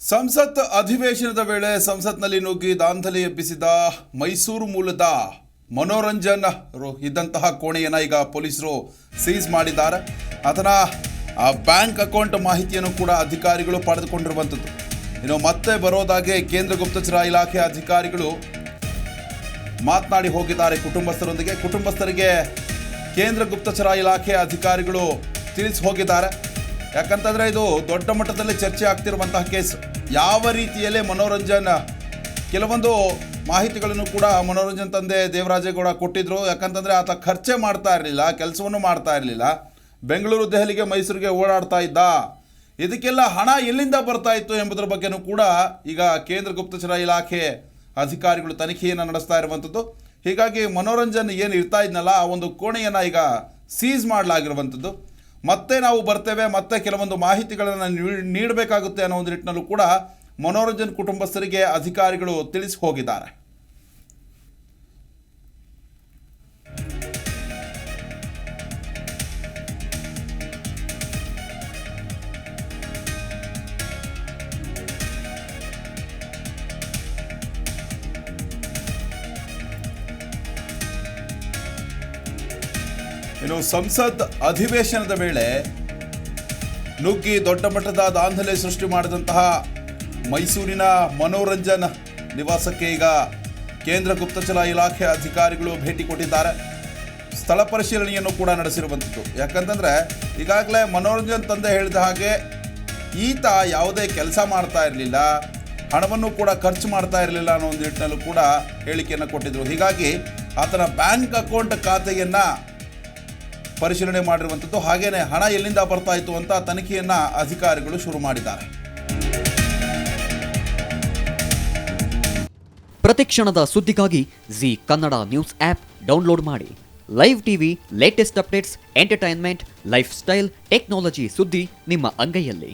ಸಂಸತ್ ಅಧಿವೇಶನದ ವೇಳೆ ಸಂಸತ್ನಲ್ಲಿ ನುಗ್ಗಿ ದಾಂಧಲೆ ಎಬ್ಬಿಸಿದ ಮೈಸೂರು ಮೂಲದ ಮನೋರಂಜನ್ ಇದ್ದಂತಹ ಕೋಣೆಯನ್ನು ಈಗ ಪೊಲೀಸರು ಸೀಸ್ ಮಾಡಿದ್ದಾರೆ. ಆತನ ಬ್ಯಾಂಕ್ ಅಕೌಂಟ್ ಮಾಹಿತಿಯನ್ನು ಕೂಡ ಅಧಿಕಾರಿಗಳು ಪಡೆದುಕೊಂಡಿರುವಂಥದ್ದು. ಇನ್ನು ಮತ್ತೆ ಬರೋದಾಗೆ ಕೇಂದ್ರ ಗುಪ್ತಚರ ಇಲಾಖೆ ಅಧಿಕಾರಿಗಳು ಮಾತನಾಡಿ ಹೋಗಿದ್ದಾರೆ ಕುಟುಂಬಸ್ಥರೊಂದಿಗೆ. ಕುಟುಂಬಸ್ಥರಿಗೆ ಕೇಂದ್ರ ಗುಪ್ತಚರ ಇಲಾಖೆ ಅಧಿಕಾರಿಗಳು ತಿಳಿಸಿ ಹೋಗಿದ್ದಾರೆ. ಯಾಕಂತಂದ್ರೆ ಇದು ದೊಡ್ಡ ಮಟ್ಟದಲ್ಲಿ ಚರ್ಚೆ ಆಗ್ತಿರುವಂತಹ ಕೇಸ್. ಯಾವ ರೀತಿಯಲ್ಲಿ ಮನೋರಂಜನ್, ಕೆಲವೊಂದು ಮಾಹಿತಿಗಳನ್ನು ಕೂಡ ಮನೋರಂಜನ್ ತಂದೆ ದೇವರಾಜೇಗೌಡ ಕೊಟ್ಟಿದ್ರು. ಯಾಕಂತಂದ್ರೆ ಆತ ಖರ್ಚೆ ಮಾಡ್ತಾ ಇರಲಿಲ್ಲ, ಕೆಲಸವನ್ನು ಮಾಡ್ತಾ ಇರಲಿಲ್ಲ. ಬೆಂಗಳೂರು, ದೆಹಲಿಗೆ, ಮೈಸೂರಿಗೆ ಓಡಾಡ್ತಾ ಇದ್ದ. ಇದಕ್ಕೆಲ್ಲ ಹಣ ಎಲ್ಲಿಂದ ಬರ್ತಾ ಇತ್ತು ಎಂಬುದರ ಬಗ್ಗೆನೂ ಕೂಡ ಈಗ ಕೇಂದ್ರ ಗುಪ್ತಚರ ಇಲಾಖೆ ಅಧಿಕಾರಿಗಳು ತನಿಖೆಯನ್ನು ನಡೆಸ್ತಾ ಇರುವಂಥದ್ದು. ಹೀಗಾಗಿ ಮನೋರಂಜನ್ ಏನು ಇರ್ತಾ ಇದ್ನಲ್ಲ, ಆ ಒಂದು ಕೋಣೆಯನ್ನು ಈಗ ಸೀಸ್ ಮಾಡಲಾಗಿರುವಂಥದ್ದು. ಮತ್ತೆ ನಾವು ಬರ್ತೇವೆ, ಮತ್ತೆ ಕೆಲವೊಂದು ಮಾಹಿತಿಗಳನ್ನು ನೀಡ್- ನೀಡಬೇಕಾಗುತ್ತೆ ಅನ್ನೋ ಒಂದು ನಿಟ್ಟಿನಲ್ಲೂ ಕೂಡ ಮನೋರಂಜನ್ ಕುಟುಂಬಸ್ಥರಿಗೆ ಅಧಿಕಾರಿಗಳು ತಿಳಿಸಿ ಹೋಗಿದ್ದಾರೆ ಇನ್ನು ಸಂಸತ್ ಅಧಿವೇಶನದ ವೇಳೆ ನುಗ್ಗಿ ದೊಡ್ಡ ಮಟ್ಟದ ದಾಂಧಲೆ ಸೃಷ್ಟಿ ಮಾಡಿದಂತಹ ಮೈಸೂರಿನ ಮನೋರಂಜನ್ ನಿವಾಸಕ್ಕೆ ಈಗ ಕೇಂದ್ರ ಗುಪ್ತಚರ ಇಲಾಖೆ ಅಧಿಕಾರಿಗಳು ಭೇಟಿ ಕೊಟ್ಟಿದ್ದಾರೆ. ಸ್ಥಳ ಪರಿಶೀಲನೆಯನ್ನು ಕೂಡ ನಡೆಸಿರುವಂಥದ್ದು. ಯಾಕಂತಂದರೆ ಈಗಾಗಲೇ ಮನೋರಂಜನ್ ತಂದೆ ಹೇಳಿದ ಹಾಗೆ ಈತ ಯಾವುದೇ ಕೆಲಸ ಮಾಡ್ತಾ ಇರಲಿಲ್ಲ, ಹಣವನ್ನು ಕೂಡ ಖರ್ಚು ಮಾಡ್ತಾ ಇರಲಿಲ್ಲ ಅನ್ನೋ ಒಂದು ನಿಟ್ಟಿನಲ್ಲೂ ಕೂಡ ಹೇಳಿಕೆಯನ್ನು ಕೊಟ್ಟಿದ್ದರು ಹೀಗಾಗಿ ಆತನ ಬ್ಯಾಂಕ್ ಅಕೌಂಟ್ ಖಾತೆಯನ್ನು ಪರಿಶೀಲನೆ ಮಾಡಿರುವಂಥದ್ದು. ಹಾಗೇನೆ ಹಣ ಎಲ್ಲಿಂದ ಬರ್ತಾ ಇತ್ತು ಅಂತ ತನಿಖೆಯನ್ನು ಅಧಿಕಾರಿಗಳು ಶುರು ಮಾಡಿದ್ದಾರೆ. ಪ್ರತಿಕ್ಷಣದ ಸುದ್ದಿಗಾಗಿ Zee Kannada news app download ಮಾಡಿ. Live TV, latest updates, entertainment, lifestyle, technology ಸುದ್ದಿ ನಿಮ್ಮ ಅಂಗೈಯಲ್ಲಿ.